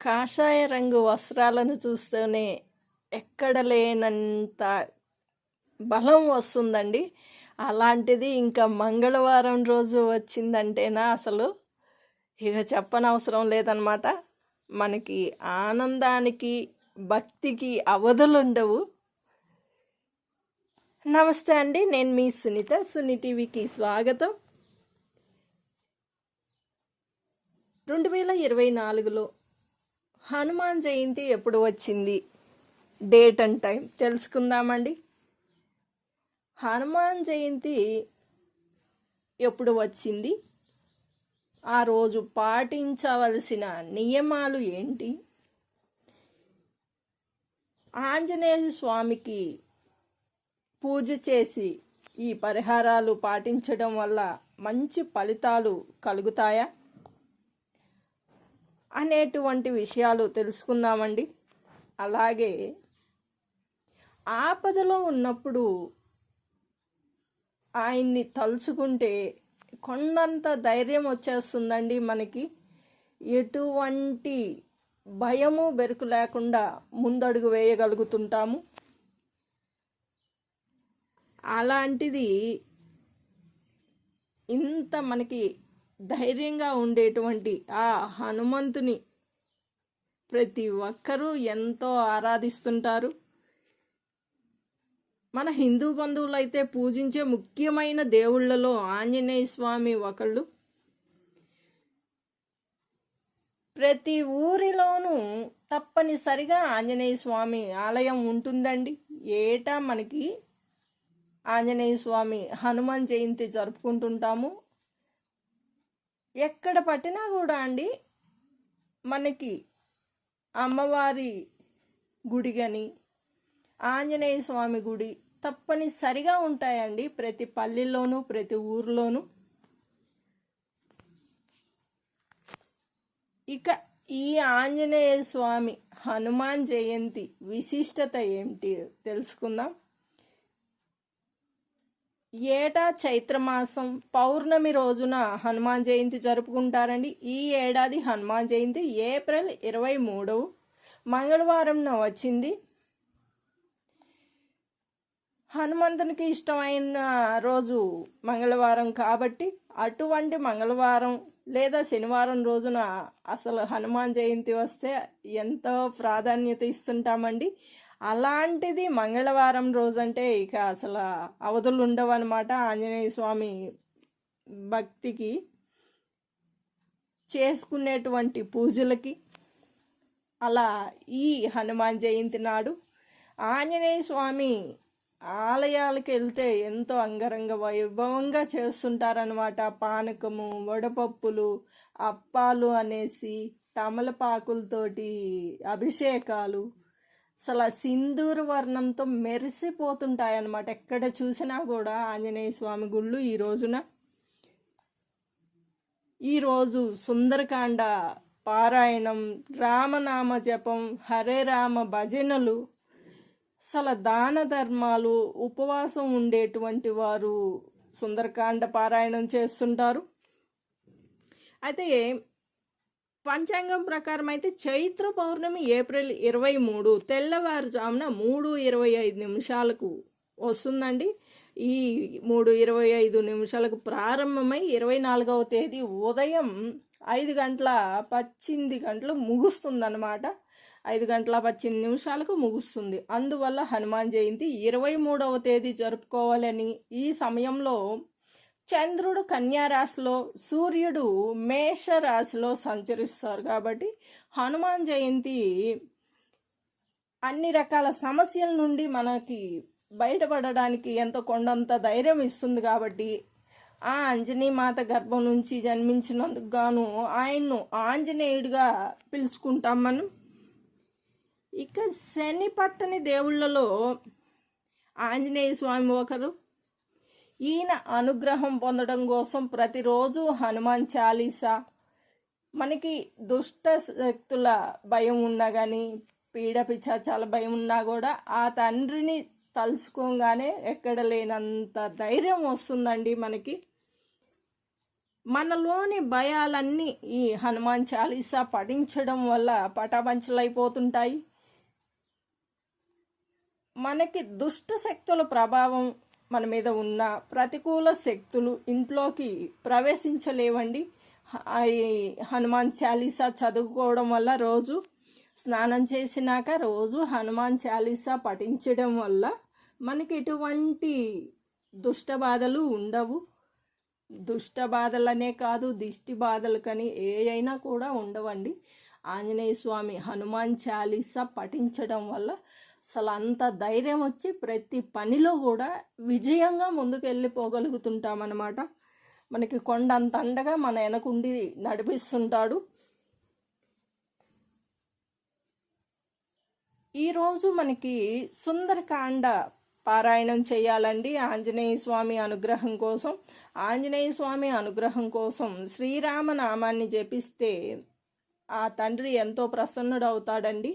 కాషాయ రంగు వస్త్రాలను చూస్తూనే ఎక్కడ లేనంత బలం వస్తుందండి. అలాంటిది ఇంకా మంగళవారం రోజు వచ్చిందంటేనా అసలు ఇక చెప్పనవసరం లేదనమాట. మనకి ఆనందానికి భక్తికి అవధులుండవు నమస్తే అండి నేను మీ సునీత సుని టీవీకి స్వాగతం. రెండు వేల ఇరవై నాలుగులో హనుమాన్ జయంతి ఎప్పుడు వచ్చింది? డేట్ అండ్ టైం తెలుసుకుందామండి. హనుమాన్ జయంతి ఎప్పుడు వచ్చింది? ఆ రోజు పాటించవలసిన నియమాలు ఏంటి? ఆంజనేయ స్వామికి పూజ చేసి ఈ పరిహారాలు పాటించడం వల్ల మంచి ఫలితాలు కలుగుతాయా? అనేటువంటి విషయాలు తెలుసుకుందామండి. అలాగే ఆపదలో ఉన్నప్పుడు ఆయన్ని తలుచుకుంటే కొండంత ధైర్యం వచ్చేస్తుందండి మనకి. ఎటువంటి భయము బెరుకు లేకుండా ముందడుగు వేయగలుగుతుంటాము. అలాంటిది ఇంత మనకి ధైర్యంగా ఉండేటువంటి ఆ హనుమంతుని ప్రతి ఒక్కరూ ఎంతో ఆరాధిస్తుంటారు. మన హిందూ బంధువులు అయితే పూజించే ముఖ్యమైన దేవుళ్ళలో ఆంజనేయ స్వామి ఒకళ్ళు. ప్రతి ఊరిలోనూ తప్పనిసరిగా ఆంజనేయ స్వామి ఆలయం ఉంటుందండి. ఏటా మనకి ఆంజనేయ స్వామి హనుమాన్ జయంతి జరుపుకుంటుంటాము. ఎక్కడ పట్టినా కూడా అండి మనకి అమ్మవారి గుడి కానీ ఆంజనేయ స్వామి గుడి తప్పనిసరిగా ఉంటాయండి ప్రతి పల్లెల్లోనూ ప్రతి ఊర్లోనూ. ఇక ఈ ఆంజనేయ స్వామి హనుమాన్ జయంతి విశిష్టత ఏమిటి తెలుసుకుందాం. ఏటా చైత్రమాసం పౌర్ణమి రోజున హనుమాన్ జయంతి జరుపుకుంటారండి. ఈ ఏడాది హనుమాన్ జయంతి ఏప్రిల్ ఇరవై మూడవ మంగళవారంన వచ్చింది. హనుమంతునికి ఇష్టమైన రోజు మంగళవారం కాబట్టి అటువంటి మంగళవారం లేదా శనివారం రోజున అసలు హనుమాన్ జయంతి వస్తే ఎంతో ప్రాధాన్యత ఇస్తుంటామండి. అలాంటిది మంగళవారం రోజంటే ఇక అసలు అవధులు ఉండవు అనమాట ఆంజనేయ స్వామి భక్తికి చేసుకునేటువంటి పూజలకి. అలా ఈ హనుమాన్ జయంతి నాడు ఆంజనేయ స్వామి ఆలయాలకు వెళ్తే ఎంతో అంగరంగ వైభవంగా చేస్తుంటారనమాట పానకము వడపప్పులు అప్పాలు అనేసి తమలపాకులతోటి అభిషేకాలు అసలు సింధూర వర్ణంతో మెరిసిపోతుంటాయన్నమాట. ఎక్కడ చూసినా కూడా ఆంజనేయ స్వామి గుళ్ళు ఈ రోజున. ఈరోజు సుందరకాండ పారాయణం రామనామ జపం హరే రామ భజనలు అసలు దాన ధర్మాలు ఉపవాసం ఉండేటువంటి వారు సుందరకాండ పారాయణం చేస్తుంటారు. అయితే పంచాంగం ప్రకారం అయితే చైత్ర పౌర్ణమి ఏప్రిల్ ఇరవై మూడు తెల్లవారుజామున మూడు ఇరవై ఐదు నిమిషాలకు వస్తుందండి. ఈ మూడు ఇరవై ఐదు నిమిషాలకు ప్రారంభమై ఇరవై నాలుగవ తేదీ ఉదయం ఐదు గంటల పచ్చింది గంటలు ముగుస్తుందన్నమాట. ఐదు గంటల పద్దెనిమిది నిమిషాలకు ముగుస్తుంది. అందువల్ల హనుమాన్ జయంతి ఇరవై మూడవ తేదీ జరుపుకోవాలని ఈ సమయంలో చంద్రుడు కన్యా రాశిలో సూర్యుడు మేష రాశిలో సంచరిస్తారు కాబట్టి హనుమాన్ జయంతి అన్ని రకాల సమస్యల నుండి మనకి బయటపడడానికి ఎంతో కొండంత ధైర్యం ఇస్తుంది కాబట్టి ఆ అంజనీ మాత గర్భం నుంచి జన్మించినందుకు గాను ఆయన్ను ఆంజనేయుడిగా పిలుచుకుంటాం మనం. ఇక శని పట్టని దేవుళ్ళలో ఆంజనేయ స్వామి ఒకరు ఈయన అనుగ్రహం పొందడం కోసం ప్రతిరోజు హనుమాన్ చాలీసా. మనకి దుష్ట శక్తుల భయం ఉన్నా కానీ పీడ పిచాచాల భయం ఉన్నా కూడా ఆ తండ్రిని తలుచుకోగానే ఎక్కడ లేనంత ధైర్యం వస్తుందండి మనకి. మనలోని భయాలన్నీ ఈ హనుమాన్ చాలీసా పఠించడం వల్ల పటాపంచలైపోతుంటాయి. మనకి దుష్ట శక్తుల ప్రభావం మన మీద ఉన్న ప్రతికూల శక్తులు ఇంట్లోకి ప్రవేశించలేవండి. హనుమాన్ చాలీసా చదువుకోవడం వల్ల రోజు స్నానం చేసినాక రోజు హనుమాన్ చాలీసా పఠించడం వల్ల మనకి ఎటువంటి దుష్ట బాధలు ఉండవు. దుష్ట బాధలనే కాదు దిష్టి బాధలు కానీ ఏ అయినా కూడా ఉండవండి. ఆంజనేయ స్వామి హనుమాన్ చాలీసా పఠించడం వల్ల అసలు అంత ధైర్యం వచ్చి ప్రతి పనిలో కూడా విజయంగా ముందుకు వెళ్ళిపోగలుగుతుంటామన్నమాట మనకి కొండ అండగా మన వెనకుండి నడిపిస్తుంటాడు. ఈరోజు మనకి సుందరకాండ పారాయణం చేయాలండి. ఆంజనేయ స్వామి అనుగ్రహం కోసం. ఆంజనేయ స్వామి అనుగ్రహం కోసం శ్రీరామ నామాన్ని జపిస్తే ఆ తండ్రి ఎంతో ప్రసన్నుడవుతాడండి.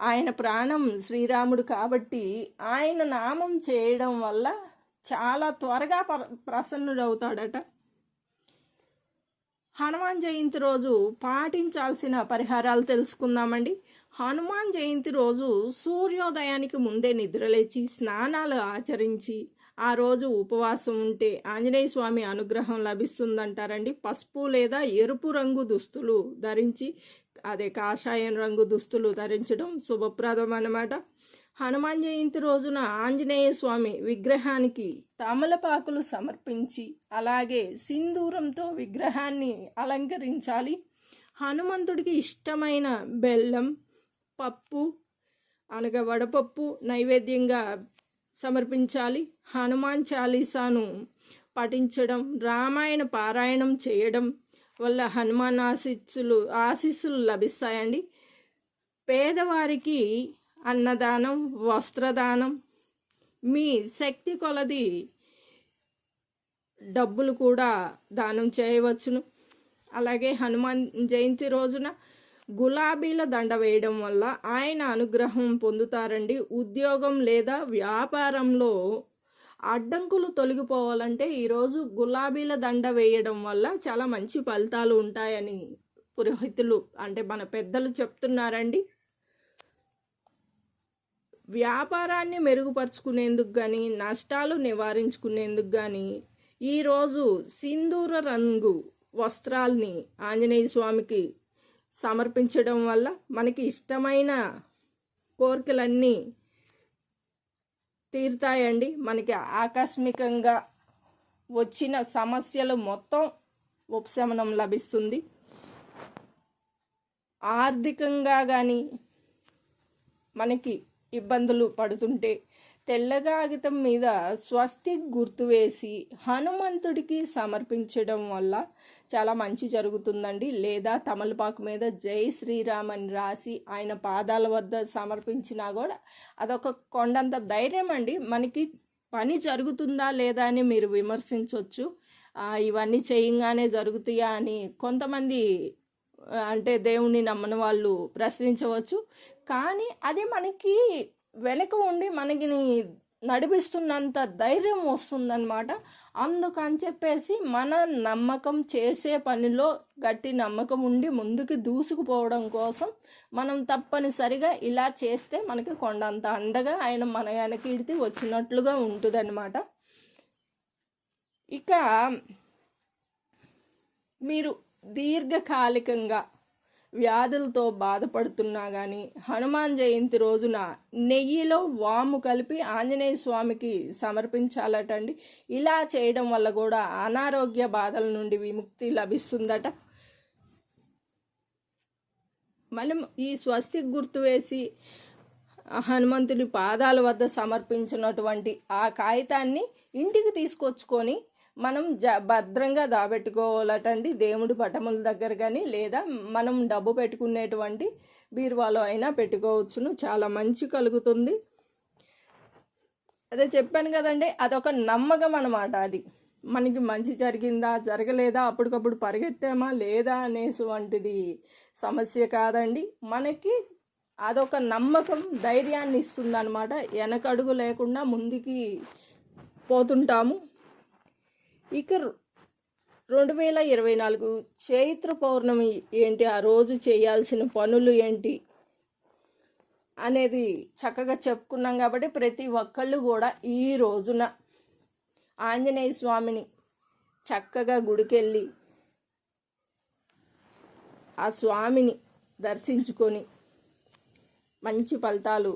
ఆయన ప్రాణం శ్రీరాముడు కాబట్టి ఆయన నామం చేయడం వల్ల చాలా త్వరగా ప్ర ప్రసన్నుడవుతాడట. హనుమాన్ జయంతి రోజు పాటించాల్సిన పరిహారాలు తెలుసుకుందామండి. హనుమాన్ జయంతి రోజు సూర్యోదయానికి ముందే నిద్రలేచి స్నానాలు ఆచరించి ఆ రోజు ఉపవాసం ఉంటే ఆంజనేయ స్వామి అనుగ్రహం లభిస్తుందంటారండి. పసుపు లేదా ఎరుపు రంగు దుస్తులు ధరించి అదే కాషాయం రంగు దుస్తులు ధరించడం శుభప్రదం అన్నమాట. హనుమాన్ జయంతి రోజున ఆంజనేయ స్వామి విగ్రహానికి తమలపాకులు సమర్పించి అలాగే సింధూరంతో విగ్రహాన్ని అలంకరించాలి. హనుమంతుడికి ఇష్టమైన బెల్లం పప్పు అనగా వడపప్పు నైవేద్యంగా సమర్పించాలి. హనుమాన్ చాలీసాను పఠించడం రామాయణ పారాయణం చేయడం వల్ల హనుమాన్ ఆశీస్సులు ఆశీస్సులు లభిస్తాయండి. పేదవారికి అన్నదానం వస్త్రదానం మీ శక్తి కొలది డబ్బులు కూడా దానం చేయవచ్చును. అలాగే హనుమాన్ జయంతి రోజున గులాబీల దండ వేయడం వల్ల ఆయన అనుగ్రహం పొందుతారండి. ఉద్యోగం లేదా వ్యాపారంలో అడ్డంకులు తొలగిపోవాలంటే ఈరోజు గులాబీల దండ వేయడం వల్ల చాలా మంచి ఫలితాలు ఉంటాయని పురోహితులు అంటే మన పెద్దలు చెప్తున్నారండి. వ్యాపారాన్ని మెరుగుపరుచుకునేందుకు కానీ నష్టాలు నివారించుకునేందుకు కానీ ఈరోజు సింధూర రంగు వస్త్రాల్ని ఆంజనేయ స్వామికి సమర్పించడం వల్ల మనకి ఇష్టమైన కోరికలన్నీ తీరుతాయండి. మనకి ఆకస్మికంగా వచ్చిన సమస్యలు మొత్తం ఉపశమనం లభిస్తుంది. ఆర్థికంగా కానీ మనకి ఇబ్బందులు పడుతుంటే తెల్ల కాగితం మీద స్వస్తి గుర్తు వేసి హనుమంతుడికి సమర్పించడం వల్ల చాలా మంచి జరుగుతుందండి. లేదా తమలపాకు మీద జై శ్రీరామ్ అని రాసి ఆయన పాదాల వద్ద సమర్పించినా కూడా అదొక కొండంత ధైర్యం అండి. మనకి పని జరుగుతుందా లేదా అని మీరు విమర్శించవచ్చు ఇవన్నీ చేయంగానే జరుగుతాయా అని కొంతమంది అంటే దేవుణ్ణి నమ్మని వాళ్ళు ప్రశ్నించవచ్చు. కానీ అది మనకి వెనక ఉండి మనకి నడిపిస్తున్నంత ధైర్యం వస్తుందన్నమాట. అందుకని చెప్పేసి మన నమ్మకం చేసే పనిలో గట్టి నమ్మకం ఉండి ముందుకు దూసుకుపోవడం కోసం మనం తప్పనిసరిగా ఇలా చేస్తే మనకి కొండంత అండగా ఆయన మన వెనకిడితే వచ్చినట్లుగా ఉంటుందన్నమాట. ఇక మీరు దీర్ఘకాలికంగా వ్యాధులతో బాధపడుతున్నా కానీ హనుమాన్ జయంతి రోజున నెయ్యిలో వాము కలిపి ఆంజనేయ స్వామికి సమర్పించాలటండి. ఇలా చేయడం వల్ల కూడా అనారోగ్య బాధల నుండి విముక్తి లభిస్తుందట. మనం ఈ స్వస్తి గుర్తు వేసి హనుమంతుని పాదాల వద్ద సమర్పించినటువంటి ఆ కాగితాన్ని ఇంటికి తీసుకొచ్చుకొని మనం జ భద్రంగా దాబెట్టుకోవాలటండి దేవుడి పటముల దగ్గర కానీ లేదా మనం డబ్బు పెట్టుకునేటువంటి బీరువాలో అయినా పెట్టుకోవచ్చును. చాలా మంచి కలుగుతుంది. అదే చెప్పాను కదండి అదొక నమ్మకం అనమాట అది. మనకి మంచి జరిగిందా జరగలేదా అప్పటికప్పుడు పరిగెత్తామా లేదా అనేసి వంటిది సమస్య కాదండి. మనకి అదొక నమ్మకం ధైర్యాన్ని ఇస్తుంది అనమాట వెనకడుగు లేకుండా ముందుకి పోతుంటాము. ఇక రెండు వేల ఇరవై నాలుగు చైత్ర పౌర్ణమి ఏంటి? ఆ రోజు చేయాల్సిన పనులు ఏంటి? అనేది చక్కగా చెప్పుకున్నాం కాబట్టి ప్రతి ఒక్కళ్ళు కూడా ఈ రోజున ఆంజనేయ స్వామిని చక్కగా గుడికెళ్ళి ఆ స్వామిని దర్శించుకొని మంచి ఫలితాలు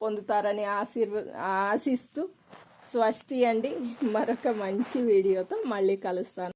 పొందుతారని ఆశీర్వ ఆశిస్తూ స్వస్తి అండి. మరొక మంచి వీడియోతో మళ్ళీ కలుస్తాను.